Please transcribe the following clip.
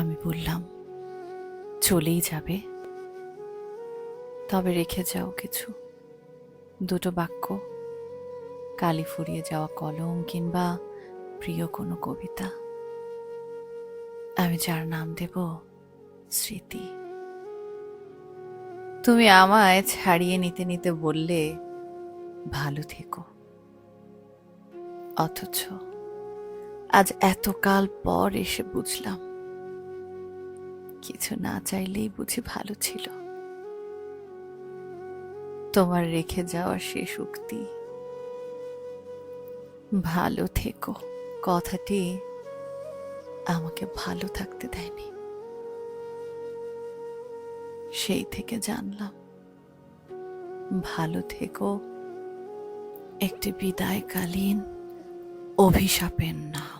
আমি বললাম, চলেই যাবে। তবে রেখে যাও কিছু। দুটো বাক্য, কালি ফুরিয়ে যাওয়া কলম কিংবা প্রিয় কোনো কবিতা। আমি যার নাম দেব, স্মৃতি। তুমি আমায় ছাড়িয়ে নিতে নিতে বললে, ভালো থেকো। অথচ আজ এতকাল পর এসে বুঝলাম কিছু না চাইলেই বুঝি ভালো ছিল। তোমার রেখে যাওয়া শেষ উক্তি। ভালো থেকো। কথাটি আমাকে ভালো থাকতে দেয়নি। সেই থেকে জানলাম, ভালো থেকো একটি বিদায়কালীন অভিশাপের নাম।